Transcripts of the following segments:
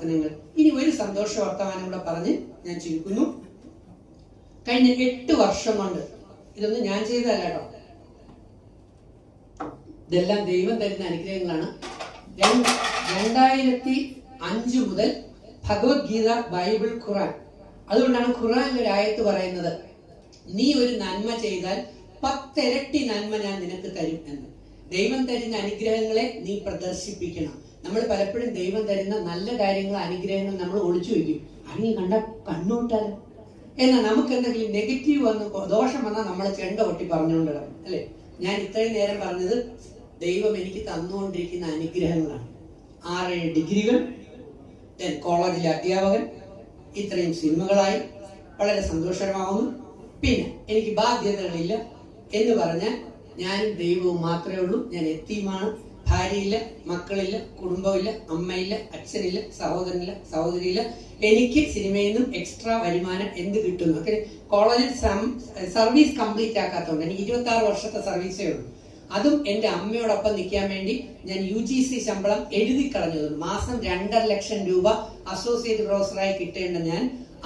പ്രവർത്തനങ്ങൾ. ഇനി ഒരു സന്തോഷ വർത്തമാനം കൂടെ പറഞ്ഞ് ഞാൻ ചുരുക്കുന്നു. കഴിഞ്ഞ എട്ട് വർഷം കൊണ്ട് ഇതൊന്നും ഞാൻ ചെയ്തതല്ല കേട്ടോ. ഇതെല്ലാം ദൈവം തരുന്ന അനുഗ്രഹങ്ങളാണ്. രണ്ട്- രണ്ടായിരത്തി അഞ്ച് മുതൽ ഭഗവത്ഗീത ബൈബിൾ ഖുറാൻ അതുകൊണ്ടാണ് ഖുറാനിൽ ഒരു ആയത്ത് പറയുന്നത് നീ ഒരു നന്മ ചെയ്താൽ പത്തിരട്ടി നന്മ ഞാൻ നിനക്ക് തരും എന്ന്. ദൈവം തരുന്ന അനുഗ്രഹങ്ങളെ നീ പ്രദർശിപ്പിക്കണം. നമ്മൾ പലപ്പോഴും ദൈവം തരുന്ന നല്ല കാര്യങ്ങൾ അനുഗ്രഹങ്ങൾ നമ്മൾ ഒളിച്ചു വയ്ക്കും. അല്ലെങ്കിൽ കണ്ട കണ്ണൂട്ടാലോ എന്നാൽ നമുക്ക് എന്തെങ്കിലും നെഗറ്റീവ് വന്ന് ദോഷം വന്നാൽ നമ്മൾ ചെണ്ട കൊട്ടി പറഞ്ഞുകൊണ്ട് കിടക്കും അല്ലേ? ഞാൻ ഇത്രയും നേരം പറഞ്ഞത് ദൈവം എനിക്ക് തന്നുകൊണ്ടിരിക്കുന്ന അനുഗ്രഹങ്ങളാണ്. ആറേഴ് ഡിഗ്രികൾ കോളേജിലെ അധ്യാപകൻ ഇത്രയും സിനിമകളായി വളരെ സന്തോഷകരമാകുന്നു പിന്നെ എനിക്ക് ബാധ്യതകളില്ല എന്ന് പറഞ്ഞാൽ ഞാൻ ദൈവവും മാത്രമേ ഉള്ളൂ ഞാൻ എത്തിയുമാണ്. ഭാര്യയില്ല മക്കളില്ല കുടുംബമില്ല അമ്മയില്ല അച്ഛനില്ല സഹോദരനില്ല സഹോദരിയില്ല എനിക്ക് സിനിമയിൽ നിന്നും എക്സ്ട്രാ വരുമാനം എന്ത് കിട്ടുന്നു? ഒക്കെ കോളേജിൽ സർവീസ് കംപ്ലീറ്റ് ആക്കാത്തതുകൊണ്ട് എനിക്ക് ഇരുപത്തി ആറ് വർഷത്തെ സർവീസേ ഉള്ളൂ. അതും എന്റെ അമ്മയോടൊപ്പം നിൽക്കാൻ വേണ്ടി ഞാൻ യു ജി സി ശമ്പളം എഴുതി കളഞ്ഞത് മാസം രണ്ടര ലക്ഷം രൂപ അസോസിയേറ്റ് പ്രൊഫസറായി കിട്ടേണ്ട ഞാൻ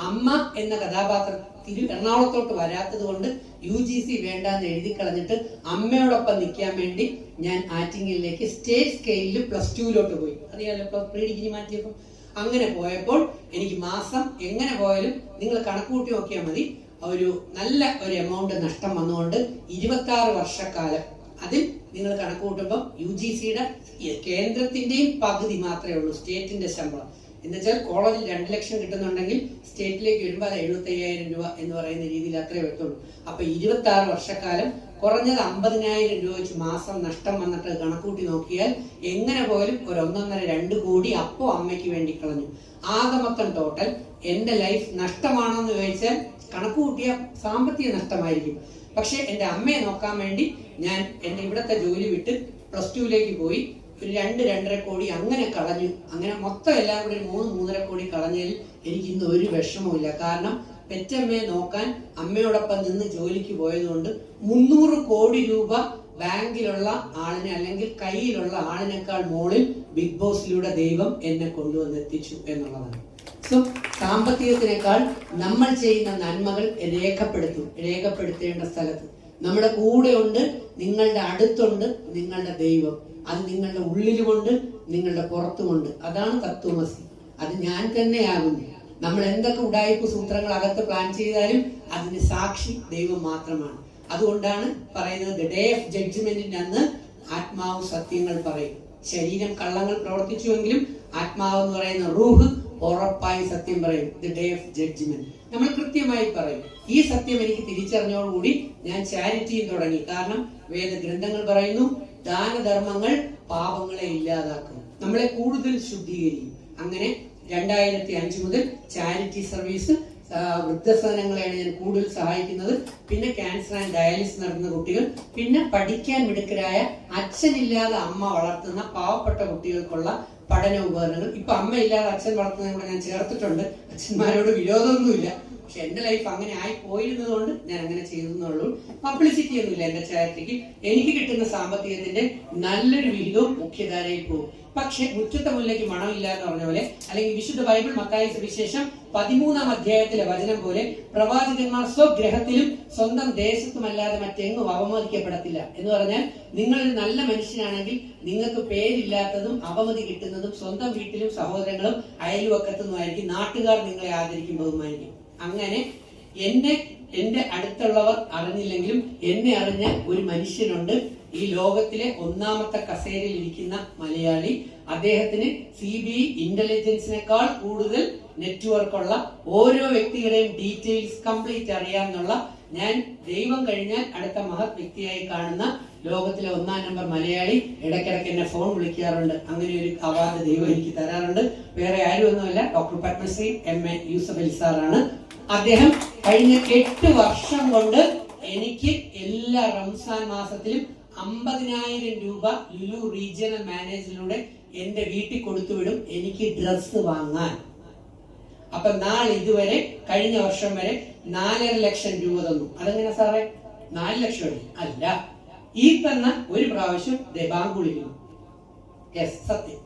അമ്മ എന്ന കഥാപാത്രം തിരു എറണാകുളത്തോട്ട് വരാത്തത് കൊണ്ട് യു ജി സി വേണ്ടാന്ന് എഴുതി കളഞ്ഞിട്ട് അമ്മയോടൊപ്പം നിൽക്കാൻ വേണ്ടി ഞാൻ ആറ്റിങ്ങലിലേക്ക് സ്റ്റേറ്റ് സ്കെയിലിൽ പ്ലസ് ടുവിലോട്ട് പോയി. അറിയാലോ ഇപ്പൊ പ്രീ ഡിഗ്രി മാറ്റിയപ്പോൾ അങ്ങനെ പോയപ്പോൾ എനിക്ക് മാസം എങ്ങനെ പോയാലും നിങ്ങൾ കണക്കൂട്ടി നോക്കിയാൽ മതി. ഒരു നല്ല ഒരു എമൗണ്ട് നഷ്ടം വന്നുകൊണ്ട് ഇരുപത്തി ആറ് വർഷക്കാലം അതിൽ നിങ്ങൾ കണക്ക് കൂട്ടുമ്പോൾ യു ജി സിയുടെ കേന്ദ്രത്തിന്റെയും പകുതി മാത്രമേ ഉള്ളൂ സ്റ്റേറ്റിന്റെ ശമ്പളം. എന്നുവെച്ചാൽ കോളേജിൽ രണ്ട് ലക്ഷം കിട്ടുന്നുണ്ടെങ്കിൽ സ്റ്റേറ്റിലേക്ക് വരുമ്പോൾ അത് എഴുപത്തി അയ്യായിരം രൂപ എന്ന് പറയുന്ന രീതിയിൽ അത്രേ വരത്തുള്ളൂ. അപ്പൊ ഇരുപത്തി ആറ് വർഷക്കാലം കുറഞ്ഞത് അമ്പതിനായിരം രൂപ വെച്ച് മാസം നഷ്ടം വന്നിട്ട് കണക്കൂട്ടി നോക്കിയാൽ എങ്ങനെ പോലും ഒരു ഒന്നൊന്നര രണ്ട് കോടി അപ്പോ അമ്മയ്ക്ക് വേണ്ടി കളഞ്ഞു. ആകെ മൊത്തം ടോട്ടൽ എന്റെ ലൈഫ് നഷ്ടമാണെന്ന് ചോദിച്ചാൽ കണക്കുകൂട്ടിയ സാമ്പത്തിക നഷ്ടമായിരിക്കും. പക്ഷെ എന്റെ അമ്മയെ നോക്കാൻ വേണ്ടി ഞാൻ എന്റെ ഇവിടത്തെ ജോലി വിട്ട് പ്ലസ് ടുവിലേക്ക് പോയി. ഒരു രണ്ട് രണ്ടര കോടി അങ്ങനെ കളഞ്ഞു. അങ്ങനെ മൊത്തം എല്ലാം കൂടി ഒരു മൂന്ന് മൂന്നര കോടി കളഞ്ഞതിൽ എനിക്ക് ഇന്ന് ഒരു വിഷമവുമില്ല. കാരണം പെറ്റമ്മയെ നോക്കാൻ അമ്മയോടൊപ്പം നിന്ന് ജോലിക്ക് പോയതുകൊണ്ട് മുന്നൂറ് കോടി രൂപ ബാങ്കിലുള്ള ആളിനെ അല്ലെങ്കിൽ കയ്യിലുള്ള ആളിനേക്കാൾ മുകളിൽ ബിഗ് ബോസിലൂടെ ദൈവം എന്നെ കൊണ്ടുവന്നെത്തിച്ചു എന്നുള്ളതാണ്. സോ സാമ്പത്തികത്തിനേക്കാൾ നമ്മൾ ചെയ്യുന്ന നന്മകൾ രേഖപ്പെടുത്തും രേഖപ്പെടുത്തേണ്ട സ്ഥലത്ത്. നമ്മുടെ കൂടെ ഉണ്ട് നിങ്ങളുടെ അടുത്തുണ്ട് നിങ്ങളുടെ ദൈവം. അത് നിങ്ങളുടെ ഉള്ളിലുമുണ്ട് നിങ്ങളുടെ പുറത്തുമുണ്ട്. അതാണ് തത്വമസി. അത് ഞാൻ തന്നെയാകുന്നു. നമ്മൾ എന്തൊക്കെ ഉടായ്പ സൂത്രങ്ങൾ അകത്ത് പ്ലാൻ ചെയ്താലും അതിന് സാക്ഷി ദൈവം മാത്രമാണ്. അതുകൊണ്ടാണ് പറയുന്നത് ഡേ ഓഫ് ജഡ്ജ്മെന്റിന്റെ അന്ന് ആത്മാവ് സത്യങ്ങൾ പറയും. ശരീരം കള്ളങ്ങൾ പ്രവർത്തിച്ചുവെങ്കിലും ആത്മാവ് എന്ന് പറയുന്ന റൂഹ് ഉറപ്പായി സത്യം പറയും. ദ ഡേ ഓഫ് ജഡ്ജ്മെന്റ് നമ്മൾ കൃത്യമായി പറയും. ഈ സത്യം എനിക്ക് തിരിച്ചറിഞ്ഞോടുകൂടി ഞാൻ ചാരിറ്റിയും തുടങ്ങി. കാരണം വേദഗ്രന്ഥങ്ങൾ പറയുന്നു ദാനധർമ്മങ്ങൾ പാപങ്ങളെ ഇല്ലാതാക്കും. നമ്മളെ കൂടുതൽ ശുദ്ധീകരിക്കും. അങ്ങനെ രണ്ടായിരത്തി അഞ്ച് മുതൽ ചാരിറ്റി സർവീസ് വൃദ്ധസദനങ്ങളെയാണ് ഞാൻ കൂടുതൽ സഹായിക്കുന്നത്. പിന്നെ ക്യാൻസർ ആൻഡ് ഡയാലിസിസ് നടത്തുന്ന കുട്ടികൾ പിന്നെ പഠിക്കാൻ മിടുക്കരായ അച്ഛനില്ലാതെ അമ്മ വളർത്തുന്ന പാവപ്പെട്ട കുട്ടികൾക്കുള്ള പഠന ഉപകരണങ്ങൾ. ഇപ്പൊ അമ്മയില്ലാതെ അച്ഛൻ വളർത്തുന്നതിനോട് ഞാൻ ചേർത്തിട്ടുണ്ട്. അച്ഛന്മാരോട് വിരോധമൊന്നുമില്ല. പക്ഷെ എന്റെ ലൈഫ് അങ്ങനെ ആയി പോയിരുന്നതുകൊണ്ട് ഞാൻ അങ്ങനെ ചെയ്തെന്നുള്ളൂ. പബ്ലിസിറ്റി ഒന്നുമില്ല എന്റെ ചാരിറ്റിക്ക് എനിക്ക് കിട്ടുന്ന സാമ്പത്തികത്തിന്റെ നല്ലൊരു വിഹിതവും മുഖ്യധാരയിൽ പോകും. പക്ഷെ മുറ്റത്തെ മുല്ലയ്ക്ക് മണമില്ല എന്ന് പറഞ്ഞ പോലെ അല്ലെങ്കിൽ വിശുദ്ധ ബൈബിൾ മത്തായി സുവിശേഷം പതിമൂന്നാം അധ്യായത്തിലെ വചനം പോലെ പ്രവാചകന്മാർ സ്വഗ്രഹത്തിലും സ്വന്തം ദേശത്തുമല്ലാതെ മറ്റെങ്ങും അവമതിക്കപ്പെടത്തില്ല. എന്ന് പറഞ്ഞാൽ നിങ്ങൾ ഒരു നല്ല മനുഷ്യനാണെങ്കിൽ നിങ്ങൾക്ക് പേരില്ലാത്തതും അവമതി കിട്ടുന്നതും സ്വന്തം വീട്ടിലും സഹോദരങ്ങളും അയൽവക്കത്തുനിന്നുമായിരിക്കും നാട്ടുകാർ നിങ്ങളെ ആദരിക്കും ബഹുമാനിക്കും അങ്ങനെ എന്നെ എന്റെ അടുത്തുള്ളവർ അറിഞ്ഞില്ലെങ്കിലും എന്നെ അറിഞ്ഞ ഒരു മനുഷ്യനുണ്ട്. ഈ ലോകത്തിലെ ഒന്നാമത്തെ കസേരയിൽ ഇരിക്കുന്ന മലയാളി. അദ്ദേഹത്തിന് സി ബി ഐ ഇന്റലിജൻസിനേക്കാൾ കൂടുതൽ നെറ്റ്വർക്കുള്ള ഓരോ വ്യക്തിയുടെയും ഡീറ്റെയിൽസ് കംപ്ലീറ്റ് അറിയാമെന്നുള്ള ഞാൻ ദൈവം കഴിഞ്ഞാൽ അടുത്ത മഹത് വ്യക്തിയായി കാണുന്ന ലോകത്തിലെ ഒന്നാം നമ്പർ മലയാളി ഇടയ്ക്കിടയ്ക്ക് എന്നെ ഫോൺ വിളിക്കാറുണ്ട്. അങ്ങനെ ഒരു അവാർഡ് ദൈവം എനിക്ക് തരാറുണ്ട്. വേറെ ആരുമൊന്നുമല്ല. Doctor Padmashri M A Yusuf Ali സാറാണ്. അദ്ദേഹം കഴിഞ്ഞ എട്ട് വർഷം കൊണ്ട് എനിക്ക് എല്ലാ റംസാൻ മാസത്തിലും അമ്പതിനായിരം രൂപ ലുലു റീജിയണൽ മാനേജറിലൂടെ എന്റെ വീട്ടിൽ കൊടുത്തുവിടും എനിക്ക് ഡ്രസ്സ് വാങ്ങാൻ. അപ്പൊ നാളെ ഇതുവരെ കഴിഞ്ഞ വർഷം വരെ നാലര ലക്ഷം രൂപ തന്നു. അതെങ്ങനെ സാറേ? നാല് ലക്ഷം അല്ല? ഈ തന്ന ഒരു പ്രാവശ്യം ബാങ്ക് സത്യം.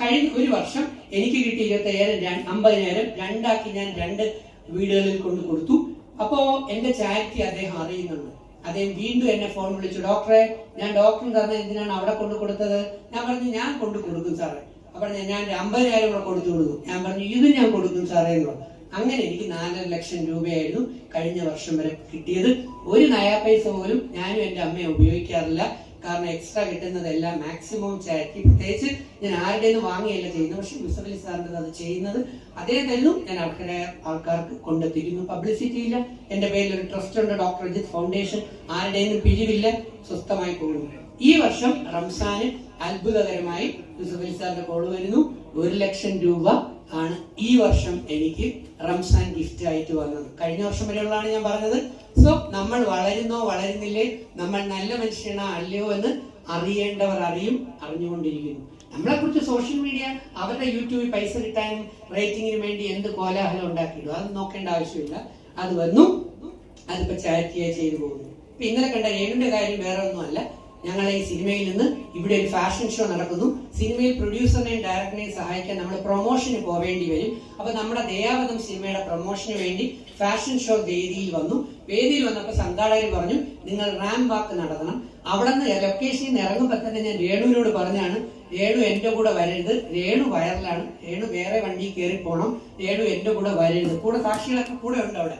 കഴിഞ്ഞ ഒരു വർഷം എനിക്ക് കിട്ടിയ ഇരുപത്തി അയ്യായിരം അമ്പതിനായിരം രണ്ടാക്കി ഞാൻ രണ്ട് വീടുകളിൽ കൊണ്ട് കൊടുത്തു. അപ്പോ എന്റെ ചാരിറ്റി അദ്ദേഹം അറിയുന്നുണ്ട്. അദ്ദേഹം വീണ്ടും എന്നെ ഫോൺ വിളിച്ചു ഡോക്ടറെ ഞാൻ ഡോക്ടറിന് തന്നെ എന്തിനാണ് അവിടെ കൊണ്ടു കൊടുത്തത്? ഞാൻ പറഞ്ഞു ഞാൻ കൊണ്ടു കൊടുക്കും സാറേ. അപ്പൊ ഞാൻ അമ്പതിനായിരം കൂടെ കൊടുത്തു കൊടുക്കും. ഞാൻ പറഞ്ഞു ഇത് ഞാൻ കൊടുക്കും സാറേ എന്ന് പറഞ്ഞു. അങ്ങനെ എനിക്ക് നാലര ലക്ഷം രൂപയായിരുന്നു കഴിഞ്ഞ വർഷം വരെ കിട്ടിയത്. ഒരു നയാ പൈസ പോലും ഞാനും എന്റെ അമ്മയെ ഉപയോഗിക്കാറില്ല. കാരണം എക്സ്ട്രാ കിട്ടുന്നതെല്ലാം മാക്സിമം ചേർത്തി പ്രത്യേകിച്ച് ഞാൻ ആരുടെ നിന്ന് വാങ്ങിയല്ല ചെയ്യുന്നത്. പക്ഷെ യൂസഫലി സാറിന്റെ അത് ചെയ്യുന്നത്. അതേ ഞാൻ ആൾക്കാരെ ആൾക്കാർക്ക് കൊണ്ടെത്തിക്കുന്നു പബ്ലിസിറ്റി ഇല്ല. എന്റെ പേരിൽ ഒരു ട്രസ്റ്റ് ഉണ്ട്. ഡോക്ടർ അജിത് ഫൗണ്ടേഷൻ ആരുടെ നിന്ന് പിരിവില്ല. സ്വസ്ഥമായി പോകുന്നു. ഈ വർഷം റംസാന് അത്ഭുതകരമായി യൂസഫലി സാറിന്റെ കോൾ വരുന്നു. ഒരു ലക്ഷം രൂപ ആണ് ഈ വർഷം എനിക്ക് റംസാൻ ഗിഫ്റ്റ് ആയിട്ട് വന്നത്. കഴിഞ്ഞ വർഷം വരെയുള്ളതാണ് ഞാൻ പറഞ്ഞത്. സോ നമ്മൾ വളരുന്നോ വളരുന്നില്ലേ? നമ്മൾ നല്ല മനുഷ്യനാ അല്ലയോ എന്ന് അറിയേണ്ടവർ അറിയും അറിഞ്ഞുകൊണ്ടിരിക്കുന്നു. നമ്മളെ കുറിച്ച് സോഷ്യൽ മീഡിയ അവരുടെ യൂട്യൂബിൽ പൈസ കിട്ടാനും റേറ്റിംഗിന് വേണ്ടി എന്ത് കോലാഹലം ഉണ്ടാക്കിയിടും? അത് നോക്കേണ്ട ആവശ്യമില്ല. അത് വന്നു. അതിപ്പോ ചാരിറ്റിയായി ചെയ്തു പോകുന്നു. ഇപ്പൊ ഇന്നലെ കണ്ട രേണുവിന്റെ കാര്യം വേറെ ഒന്നുമല്ല ഞങ്ങൾ ഈ സിനിമയിൽ നിന്ന് ഇവിടെ ഒരു ഫാഷൻ ഷോ നടക്കുന്നു. സിനിമയിൽ പ്രൊഡ്യൂസറിനെയും ഡയറക്ടറിനെയും സഹായിക്കാൻ നമ്മൾ പ്രൊമോഷന് പോവേണ്ടി വരും. അപ്പൊ നമ്മുടെ ദയാവതം സിനിമയുടെ പ്രൊമോഷന് വേണ്ടി ഫാഷൻ ഷോ വേദിയിൽ വന്നു. വേദിയിൽ വന്നപ്പോൾ സംഘാടകർ പറഞ്ഞു നിങ്ങൾ റാം വാക്ക് നടത്തണം. അവിടെ നിന്ന് ലൊക്കേഷനിൽ നിന്ന് ഇറങ്ങുമ്പോൾ തന്നെ ഞാൻ രേണുവിനോട് പറഞ്ഞാണ് രേണു എന്റെ കൂടെ വരരുത്. രേണു വയറിലാണ് രേണു വേറെ വണ്ടി കയറി പോകണം രേണു എന്റെ കൂടെ വരരുത്. കൂടെ സാക്ഷികളൊക്കെ കൂടെ ഉണ്ട് അവിടെ.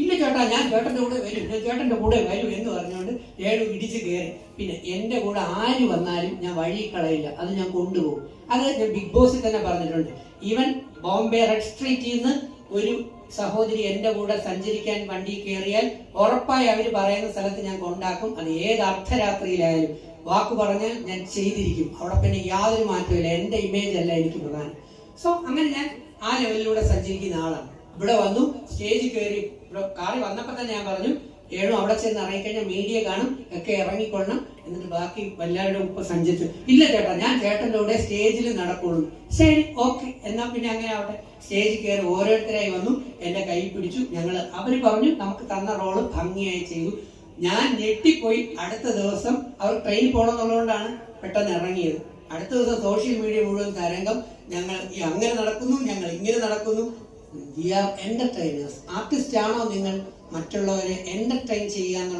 ഇല്ല ചേട്ടാ ഞാൻ ചേട്ടന്റെ കൂടെ വരും. ഞാൻ ചേട്ടന്റെ കൂടെ വരും എന്ന് പറഞ്ഞുകൊണ്ട് ഏഴു ഇടിച്ച് കയറി. പിന്നെ എന്റെ കൂടെ ആര് വന്നാലും ഞാൻ വഴി കളയില്ല. അത് ഞാൻ കൊണ്ടുപോകും. അത് ഞാൻ ബിഗ് ബോസിൽ തന്നെ പറഞ്ഞിട്ടുണ്ട്. ഈവൻ ബോംബെ റെഡ് സ്ട്രീറ്റിൽ നിന്ന് ഒരു സഹോദരി എന്റെ കൂടെ സഞ്ചരിക്കാൻ വണ്ടി കയറിയാൽ ഉറപ്പായി അവർ പറയുന്ന സ്ഥലത്ത് ഞാൻ കൊണ്ടാക്കും. അത് ഏത് അർദ്ധരാത്രിയിലായാലും. വാക്ക് പറഞ്ഞാൽ ഞാൻ ചെയ്തിരിക്കും. അവിടെ പിന്നെ യാതൊരു മാറ്റമില്ല എന്റെ ഇമേജ് അല്ല എനിക്ക് പ്രധാനം. സോ അങ്ങനെ ഞാൻ ആ ലെവലിലൂടെ സഞ്ചരിക്കുന്ന ആളാണ്. ഇവിടെ വന്നു സ്റ്റേജ് കയറി ഇവിടെ കാറി വന്നപ്പോ തന്നെ ഞാൻ പറഞ്ഞു ഏഴും അവിടെ ചെന്ന് ഇറങ്ങിക്കഴിഞ്ഞാൽ മീഡിയ കാണും ഒക്കെ ഇറങ്ങിക്കൊള്ളണം എന്നിട്ട് ബാക്കി എല്ലാവരുടെ ഉപ്പ് സഞ്ചരിച്ചു. ഇല്ല ചേട്ടാ ഞാൻ ചേട്ടന്റെ കൂടെ സ്റ്റേജിൽ നടക്കുള്ളൂ. ശരി ഓക്കെ എന്നാ പിന്നെ അങ്ങനെ ആവട്ടെ. സ്റ്റേജിൽ കയറി ഓരോരുത്തരായി വന്നു എന്റെ കൈ പിടിച്ചു ഞങ്ങൾ അവർ പറഞ്ഞു നമുക്ക് തന്ന റോൾ ഭംഗിയായി ചെയ്തു. ഞാൻ ഞെട്ടിപ്പോയി അടുത്ത ദിവസം അവർ ട്രെയിൻ പോകണമെന്നുള്ളതുകൊണ്ടാണ് പെട്ടെന്ന് ഇറങ്ങിയത്. അടുത്ത ദിവസം സോഷ്യൽ മീഡിയ മുഴുവൻ തരംഗം ഞങ്ങൾ അങ്ങനെ നടക്കുന്നു ഞങ്ങൾ ഇങ്ങനെ നടക്കുന്നു വി ആർ എന്റർടൈനേഴ്സ് ആർട്ടിസ്റ്റ് ആണോ നിങ്ങൾ? മറ്റുള്ളവരെ എന്റർടൈൻ ചെയ്യാന്നുള്ള